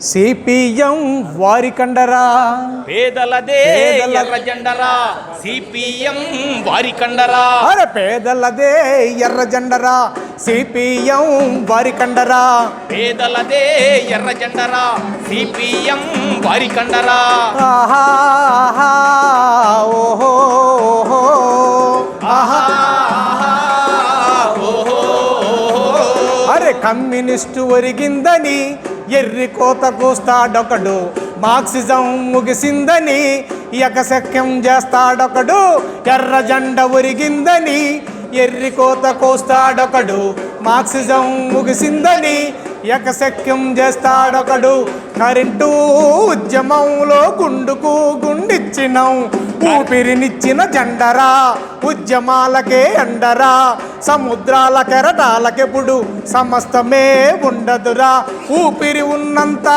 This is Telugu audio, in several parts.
సిపిఎం వారికండరా పేదలదే పేదల- ఎర్ర జెండరా సిపిఎం వారి కండరా. అరే పేదలదే ఎర్ర జెండరా సిపిఎం వారికండరా పేదలదే ఎర్ర జెండరా సిపిఎం వారి కండరా. ఆహా ఆహా, ఓహో ఓహో. ఆహా. అరే కమ్యూనిస్టు ఒరిగిందని ఎర్రి కోత కూస్తాడొకడు. మార్క్సిజం ముగిసిందని ఎకసెక్యం చేస్తాడొకడు. ఎర్ర జెండ ఒరిగిందని ఎర్రి కోత కోస్తాడొకడు. మార్క్సిజం ముగిసిందని ఎకసెక్యం చేస్తాడొకడు. కరెంటు ఉద్యమంలో గుండుకు గుండిచ్చినాం. ఊపిరినిచ్చిన జెండరా ఉద్యమాలకే అండరా సముద్రాల కెరటాలకెప్పుడు సమస్తమే ఉండదురా. ఊపిరి ఉన్నంత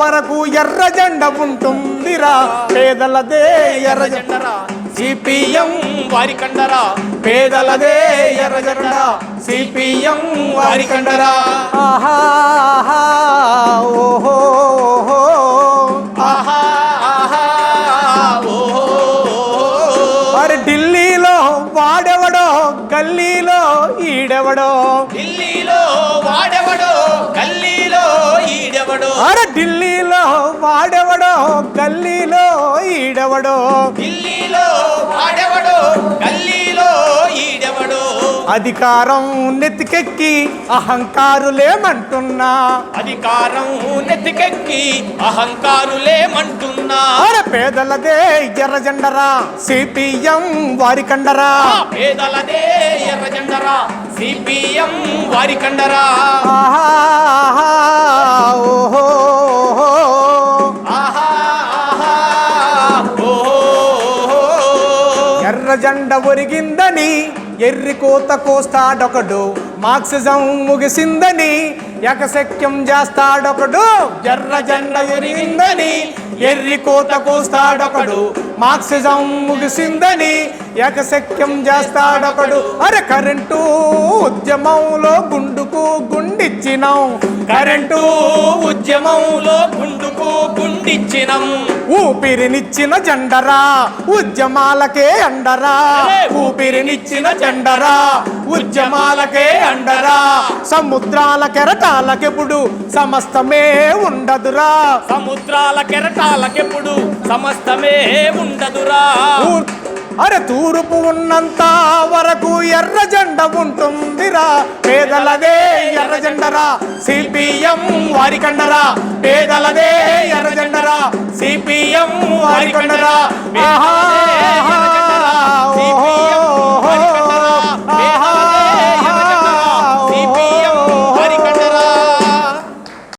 వరకు ఎర్ర జెండ ఉంటుందిరా. పేదలదే ఎర్ర జెండ జెండరా. సిపిఎం వారి కండరా. పేదలదే ఎర్ర జెండ సిపిఎం వారి కండరా. ఈడెవడో ఢిల్లీలో వాడెవడో? గల్లీలో ఈడెవడో? అరే ఢిల్లీలో వాడెవడో? గల్లీలో ఈడెవడో? ఢిల్లీలో వాడెవడో? గల్లీలో ఈడెవడో? అధికారం నెత్తికెక్కి అహంకారులేమంటున్నా. అధికారం నెత్తికెక్కి అహంకారులేమంటున్నా. అరే పేదలదే ఎర్ర జెండరా సిపిఎం వారి కండరా పేదలదే ఎర్ర జెండరా సిపిఎం వారి కండరా. ఓహో ఎర్ర జెండ ఒరిగిందని ఎర్రి కోత కోస్తాడొకడు. మార్క్సిజం ముగిసిందని ఎకశక్యం చేస్తాడొకడు. ఎర్ర జెండ ఎరిగిందని ఎర్రి కోత కోస్తాడొకడు. మార్క్సిజం ముగిసిందని ఎకశక్యం చేస్తాడొకడు. అరే కరెంటు ఉద్యమంలో గుండుకు గుండిచ్చినాం. కరెంటు ఉద్యమంలో గుండుకు గుండిచ్చినం. ఊపిరినిచ్చిన జెండరా ఉద్యమాలకే అండరా. ఊపిరినిచ్చిన జెండరా ఉద్యమాలకే అండరా. సముద్రాల కెరటాలకెప్పుడు సమస్తమే ఉండదురా. సముద్రాల కెరటాలకెప్పుడు సమస్తమే ఉండదురా. అరే తూర్పు ఉన్నంత వరకు ఎర్ర జెండ ఉంటుందిరా. పేదలదే ఎర్ర జెండరా. సిపిఎం వారి కండరా పేదలదే ఎర్ర జెండరా. సిపిఎం వారి కండరా ఆహా.